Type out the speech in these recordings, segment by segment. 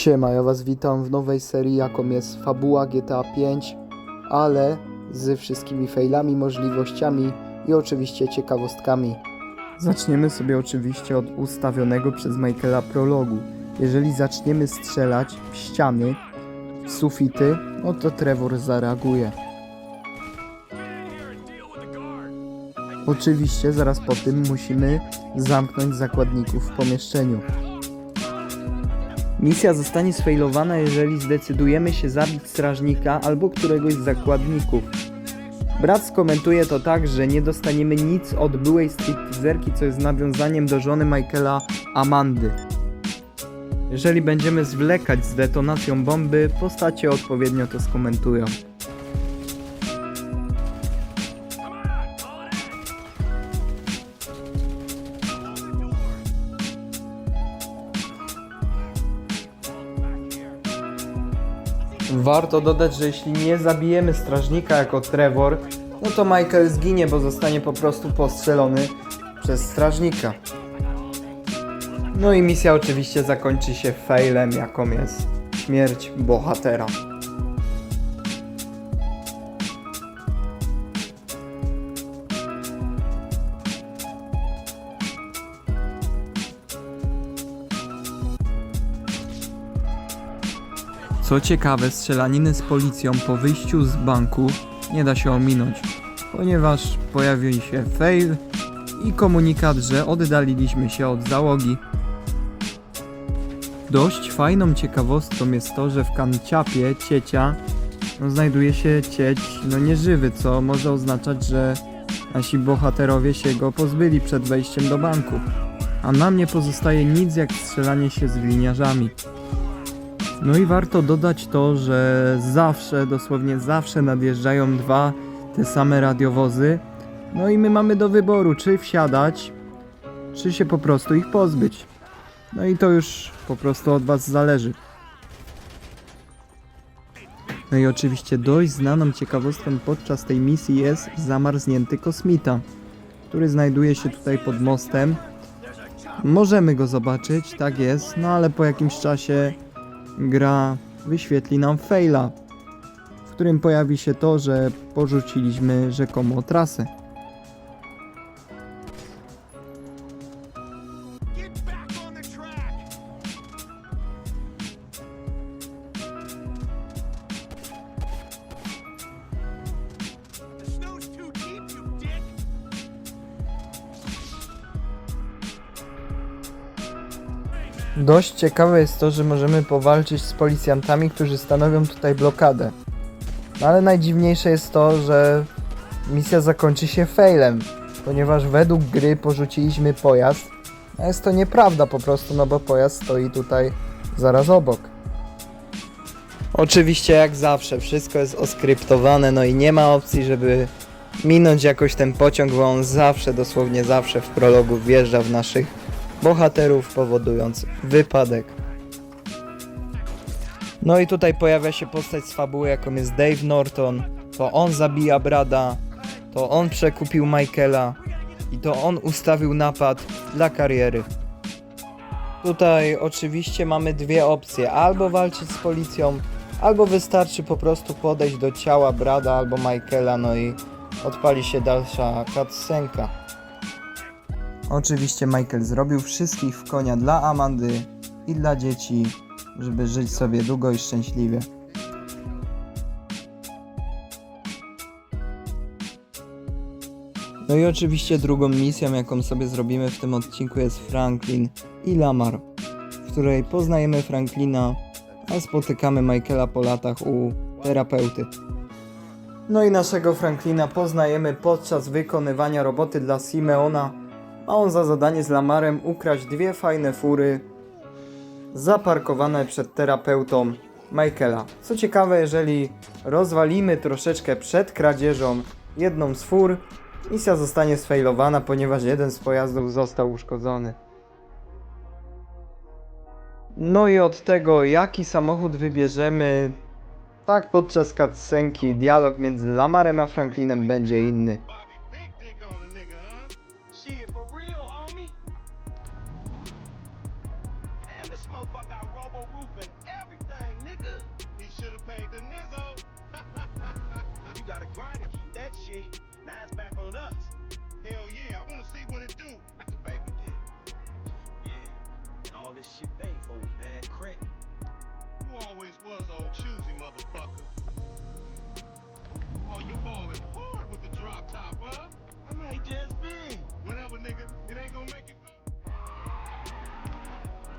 Siema, ja was witam w nowej serii, jaką jest Fabuła GTA 5, ale z wszystkimi failami, możliwościami i oczywiście ciekawostkami. Zaczniemy sobie oczywiście od ustawionego przez Michaela prologu. Jeżeli zaczniemy strzelać w ściany, w sufity, no to Trevor zareaguje. Oczywiście zaraz po tym musimy zamknąć zakładników w pomieszczeniu. Misja zostanie sfailowana, jeżeli zdecydujemy się zabić strażnika albo któregoś z zakładników. Brat skomentuje to tak, że nie dostaniemy nic od byłej stripteaserki, co jest nawiązaniem do żony Michaela Amandy. Jeżeli będziemy zwlekać z detonacją bomby, postacie odpowiednio to skomentują. Warto dodać, że jeśli nie zabijemy strażnika jako Trevor, no to Michael zginie, bo zostanie po prostu postrzelony przez strażnika. No i misja oczywiście zakończy się failem, jaką jest śmierć bohatera. Co ciekawe, strzelaniny z policją po wyjściu z banku nie da się ominąć, ponieważ pojawił się fail i komunikat, że oddaliliśmy się od załogi. Dość fajną ciekawostką jest to, że w kanciapie ciecia no, znajduje się cieć no, nieżywy, co może oznaczać, że nasi bohaterowie się go pozbyli przed wejściem do banku. A nam nie pozostaje nic jak strzelanie się z gliniarzami. No i warto dodać to, że zawsze, dosłownie zawsze nadjeżdżają dwa te same radiowozy. No i my mamy do wyboru, czy wsiadać, czy się po prostu ich pozbyć. No i to już po prostu od Was zależy. No i oczywiście dość znaną ciekawostką podczas tej misji jest zamarznięty kosmita, który znajduje się tutaj pod mostem. Możemy go zobaczyć, tak jest, no ale po jakimś czasie gra wyświetli nam faila, w którym pojawi się to, że porzuciliśmy rzekomo trasę. Dość ciekawe jest to, że możemy powalczyć z policjantami, którzy stanowią tutaj blokadę. No ale najdziwniejsze jest to, że misja zakończy się failem, ponieważ według gry porzuciliśmy pojazd, a jest to nieprawda po prostu, no bo pojazd stoi tutaj zaraz obok. Oczywiście jak zawsze, wszystko jest oskryptowane, no i nie ma opcji, żeby minąć jakoś ten pociąg, bo on zawsze, dosłownie zawsze w prologu wjeżdża w naszych bohaterów, powodując wypadek. No i tutaj pojawia się postać z fabuły, jaką jest Dave Norton. To on zabija Brada, to on przekupił Michaela i to on ustawił napad dla kariery. Tutaj oczywiście mamy dwie opcje: albo walczyć z policją, albo wystarczy po prostu podejść do ciała Brada albo Michaela, no i odpali się dalsza cutscenka. Oczywiście Michael zrobił wszystkich w konia dla Amandy i dla dzieci, żeby żyć sobie długo i szczęśliwie. No i oczywiście drugą misją, jaką sobie zrobimy w tym odcinku jest Franklin i Lamar, w której poznajemy Franklina, a spotykamy Michaela po latach u terapeuty. No i naszego Franklina poznajemy podczas wykonywania roboty dla Simeona, ma on za zadanie z Lamarem ukraść dwie fajne fury zaparkowane przed terapeutą Michaela. Co ciekawe, jeżeli rozwalimy troszeczkę przed kradzieżą jedną z fur, misja zostanie sfailowana, ponieważ jeden z pojazdów został uszkodzony. No i od tego, jaki samochód wybierzemy, tak podczas cutscenki dialog między Lamarem a Franklinem będzie inny.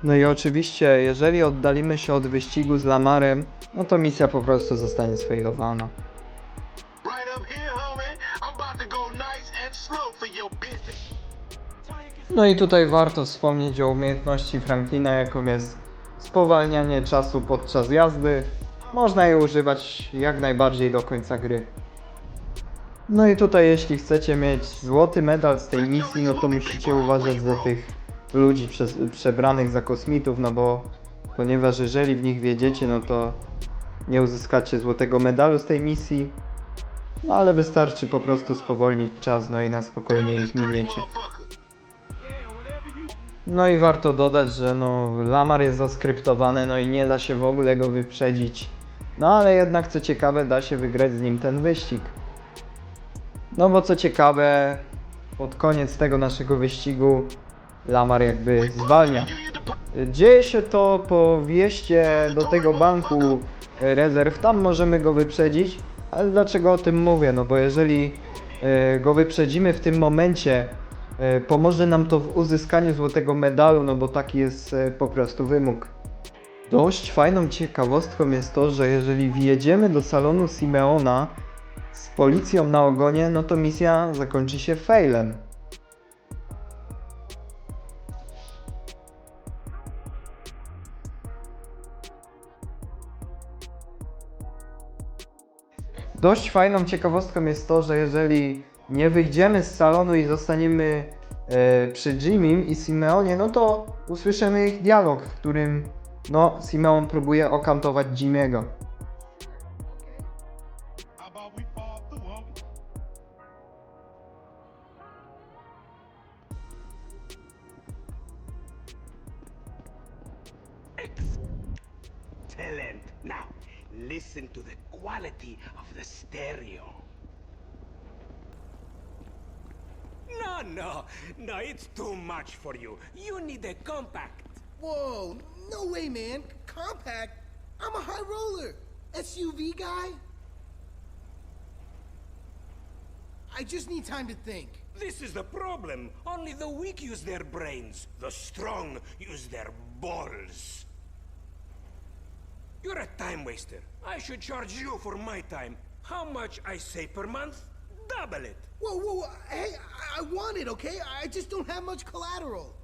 No i oczywiście, jeżeli oddalimy się od wyścigu z Lamarem, no to misja po prostu zostanie business. No i tutaj warto wspomnieć o umiejętności Franklina, jaką jest spowalnianie czasu podczas jazdy. Można je używać jak najbardziej do końca gry. No i tutaj jeśli chcecie mieć złoty medal z tej misji, no to musicie uważać za tych ludzi przez, przebranych za kosmitów, no bo ponieważ jeżeli w nich wiedziecie, no to nie uzyskacie złotego medalu z tej misji. No ale wystarczy po prostu spowolnić czas, no i na spokojnie ich miniecie. No i warto dodać, że no Lamar jest zaskryptowany, no i nie da się w ogóle go wyprzedzić. No ale jednak co ciekawe, da się wygrać z nim ten wyścig. No bo co ciekawe, pod koniec tego naszego wyścigu Lamar jakby zwalnia. Dzieje się to po wjeździe do tego banku rezerw, tam możemy go wyprzedzić, ale dlaczego o tym mówię? No bo jeżeli e, go wyprzedzimy w tym momencie, e, pomoże nam to w uzyskaniu złotego medalu, no bo taki jest e, po prostu wymóg. Dość fajną ciekawostką jest to, że jeżeli wjedziemy do salonu Simeona z policją na ogonie, no to misja zakończy się failem. Dość fajną ciekawostką jest to, że jeżeli nie wyjdziemy z salonu i zostaniemy e, przy Jimim i Simeonie, no to usłyszymy ich dialog, w którym no, Simeon próbuje okantować Jimiego. Of the stereo. No, no, no, it's too much for you. You need a compact. Whoa, no way, man. Compact? I'm a high roller. SUV guy? I just need time to think. This is the problem. Only the weak use their brains. The strong use their balls. You're a time waster. I should charge you for my time. How much I say per month? Double it. Whoa, whoa, whoa. Hey, I, I want it, okay? I just don't have much collateral.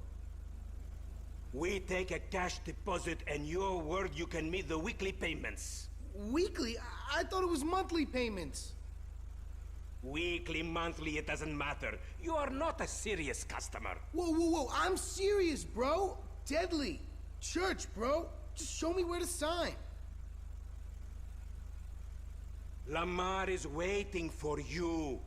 We take a cash deposit and your word you can meet the weekly payments. Weekly? I, I thought it was monthly payments. Weekly, monthly, it doesn't matter. You are not a serious customer. Whoa, whoa, whoa. I'm serious, bro. Deadly. Church, bro. Just show me where to sign. Lamar is waiting for you.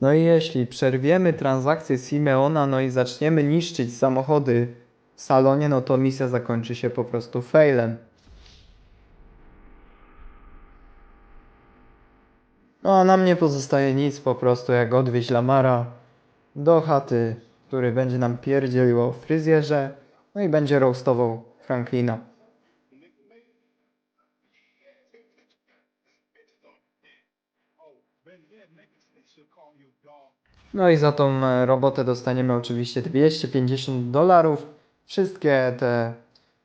No i jeśli przerwiemy transakcję Simeona, no i zaczniemy niszczyć samochody w salonie, no to misja zakończy się po prostu failem. No a nam nie pozostaje nic po prostu jak odwieźć Lamara do chaty, który będzie nam pierdzielił o fryzjerze, no i będzie roastował Franklina. No i za tą e, robotę dostaniemy oczywiście 250 dolarów. Wszystkie te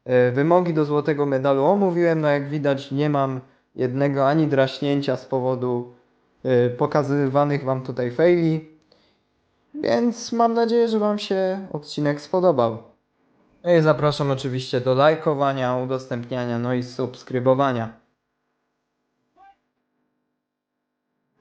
e, wymogi do złotego medalu omówiłem. No jak widać nie mam jednego ani draśnięcia z powodu e, pokazywanych wam tutaj faili. Więc mam nadzieję, że wam się odcinek spodobał. No i zapraszam oczywiście do lajkowania, udostępniania, no i subskrybowania.